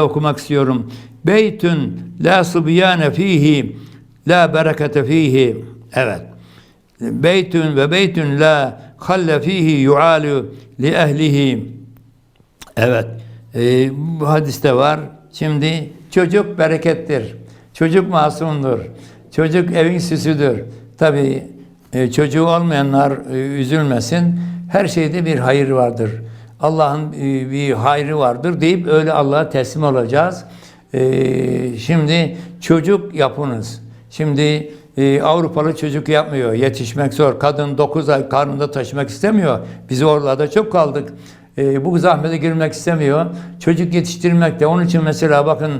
okumak istiyorum. Beytün la sıbyane fihi la berekete fihi. Evet. Beytün ve beytün la halle fihi yualu li ehlihi. Evet. Ee, bu hadiste var. Şimdi çocuk berekettir. Çocuk masumdur. Çocuk evin süsüdür. Tabi çocuğu olmayanlar e, üzülmesin. Her şeyde bir hayır vardır. Allah'ın e, bir hayrı vardır deyip öyle Allah'a teslim olacağız. Ee, şimdi çocuk yapınız. Şimdi e, Avrupalı çocuk yapmıyor. Yetişmek zor. Kadın 9 ay karnında taşımak istemiyor. Biz oralarda çok kaldık. E, bu zahmete girmek istemiyor. Çocuk yetiştirmekte. Onun için mesela bakın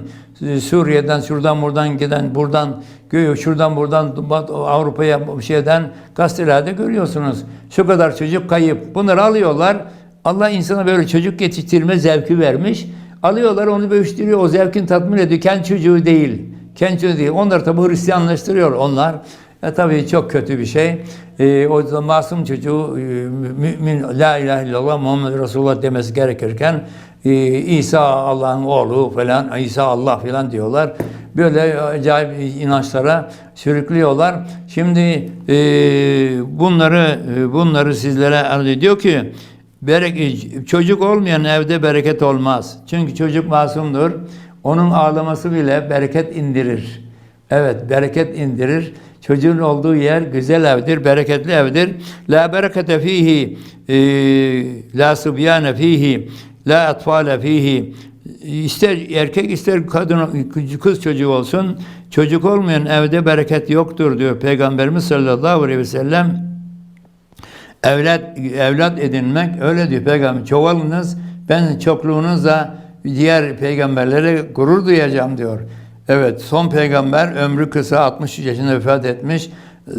e, Suriye'den şuradan buradan giden buradan göğü şuradan buradan Avrupa'ya şeyden gazetelerde görüyorsunuz. Şu kadar çocuk kayıp. Bunları alıyorlar. Allah insana böyle çocuk yetiştirme zevki vermiş. Alıyorlar onu bölüştürüyor. O zevkin tatmin ediyor. Kendi çocuğu değil. Kendi çocuğu değil. Onlar tabi Hristiyanlaştırıyor onlar. E tabii çok kötü bir şey. E, o zaman masum çocuğu e, mümin la ilahe illallah Muhammed Resulullah demesi gerekirken e, İsa Allah'ın oğlu falan İsa Allah falan diyorlar. Böyle acayip inançlara sürüklüyorlar. Şimdi e, bunları e, bunları sizlere arz ediyor ki berek, çocuk olmayan evde bereket olmaz. Çünkü çocuk masumdur. Onun ağlaması bile bereket indirir. Evet, bereket indirir. Çocuğun olduğu yer güzel evdir, bereketli evdir. La berekete fihi, e, la sıbyane fihi, la atfale fihi. İster erkek ister kadın kız çocuğu olsun. Çocuk olmayan evde bereket yoktur diyor Peygamberimiz sallallahu aleyhi ve sellem. Evlat evlat edinmek öyle diyor peygamber. Çoğalınız ben çokluğunuzla diğer peygamberlere gurur duyacağım diyor. Evet son peygamber ömrü kısa 60 yaşında vefat etmiş. Ee,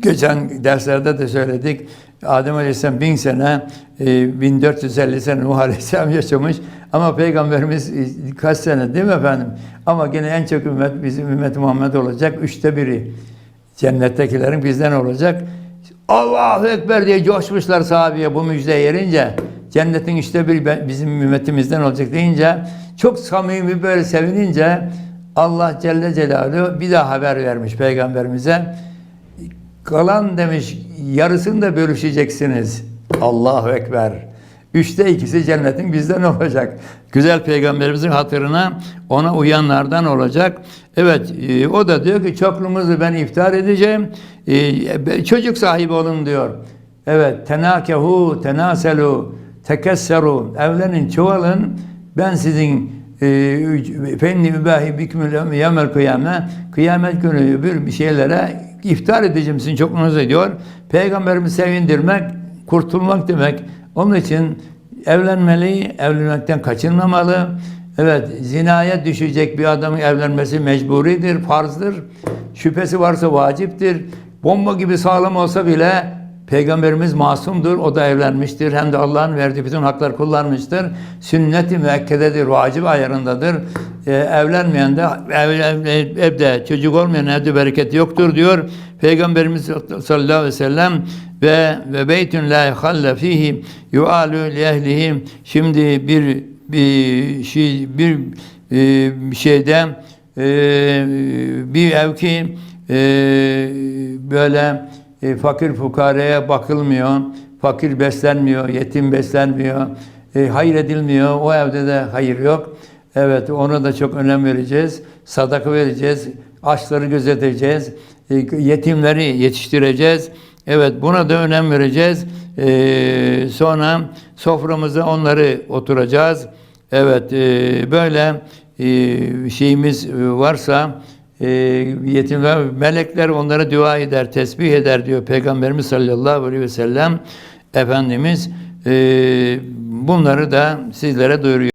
Geçen derslerde de söyledik. Adem Aleyhisselam bin sene, e, 1450 sene Nuh Aleyhisselam yaşamış. Ama Peygamberimiz e, kaç sene değil mi efendim? Ama gene en çok ümmet bizim ümmet Muhammed olacak. Üçte biri. Cennettekilerin bizden olacak. Allahu Ekber diye coşmuşlar sahabeye bu müjde yerince. Cennetin işte bir bizim ümmetimizden olacak deyince çok samimi böyle sevinince Allah Celle Celaluhu bir daha haber vermiş peygamberimize. Kalan demiş yarısını da bölüşeceksiniz. Allahu Ekber. Üçte ikisi cennetin bizden olacak. Güzel peygamberimizin hatırına ona uyanlardan olacak. Evet e, o da diyor ki çokluğumuzu ben iftar edeceğim. E, çocuk sahibi olun diyor. Evet tenakehu tenaselu tekesseru evlenin çoğalın ben sizin e, fenni mübahi bikmül yemel kıyame kıyamet günü bir şeylere iftar edeceğim sizin çokluğunuzu diyor. Peygamberimizi sevindirmek, kurtulmak demek. Onun için evlenmeli, evlenmekten kaçınmamalı. Evet, zinaya düşecek bir adamın evlenmesi mecburidir, farzdır. Şüphesi varsa vaciptir. Bomba gibi sağlam olsa bile Peygamberimiz masumdur, o da evlenmiştir. Hem de Allah'ın verdiği bütün haklar kullanmıştır. Sünnet-i müekkededir, vacip ayarındadır. Ee, evlenmeyen de ev, ev, evde, çocuk olmayan evde bereket yoktur diyor. Peygamberimiz sallallahu aleyhi ve sellem ve ve beytun la halle fihi yualu li. Şimdi bir bir şey bir e, şeyde e, bir ev ki e, böyle e, fakir fukaraya bakılmıyor, fakir beslenmiyor, yetim beslenmiyor, e, hayır edilmiyor. O evde de hayır yok. Evet, ona da çok önem vereceğiz. Sadaka vereceğiz, açları gözeteceğiz, e, yetimleri yetiştireceğiz. Evet, buna da önem vereceğiz. E, sonra soframıza onları oturacağız. Evet, e, böyle e, şeyimiz varsa e, yetimler, melekler onlara dua eder, tesbih eder diyor Peygamberimiz sallallahu aleyhi ve sellem. Efendimiz e, bunları da sizlere duyuruyor.